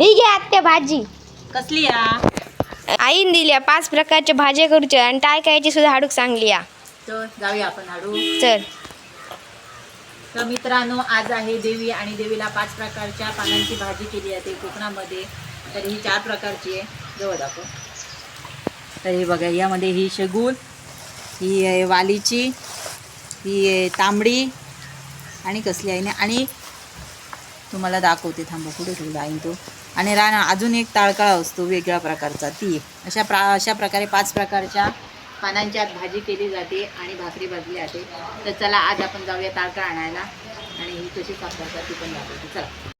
ही घे आत्या भाजी. कसली या? आईन दिल्या पाच प्रकारच्या भाज्या करूच्या आणि टाकायची सुद्धा हाडूक सांगली या. तर जाऊया आपण हाडू. चल. तर मित्रांनो आज आहे देवी आणि देवीला पाच प्रकारच्या पानांची भाजी केली जाते कोकणामध्ये. तर ही चार प्रकारची आहे. जवळ दाखव. तर हे बघा यामध्ये ही शेगूल ही आहे वालीची ही आहे तांबडी आणि कसली आहे ना? आणि तुम्हाला दाखवते. थांबा कुठे ठेवला आहे तो? आणि राणा अजून एक ताळकाळा असतो वेगळ्या प्रकारचा. ती. अशा प्रा अशा प्रकारे पाच प्रकारच्या पानांची आत भाजी केली जाते आणि भाकरी भाजली जाते. तर चला आज आपण जाऊया ताळका आणायला. आणि ही कशी साफ करतात ती पण दाखवते. चला.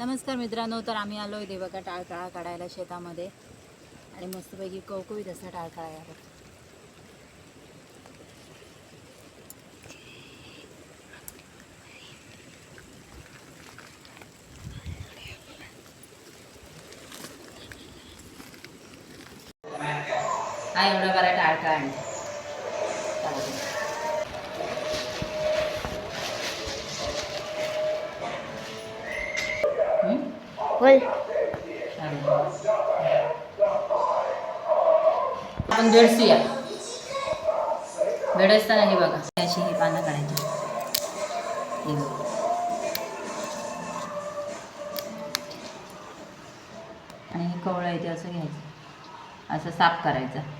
नमस्कार मित्रांनो तर आम्ही आलो आहे देवका टाळकाळा काढायला शेतामध्ये. आणि मस्तपैकी कवकवीत असा टाळकाळा आहे हा एवढा बरा टाळका आणि बोल आपण बेडसूया बेड असताना हे बघा. अशी ही पानं काढायची. हे बघा. आणि हे कवळं आहे ते असं घ्यायचं. असं साफ करायचं.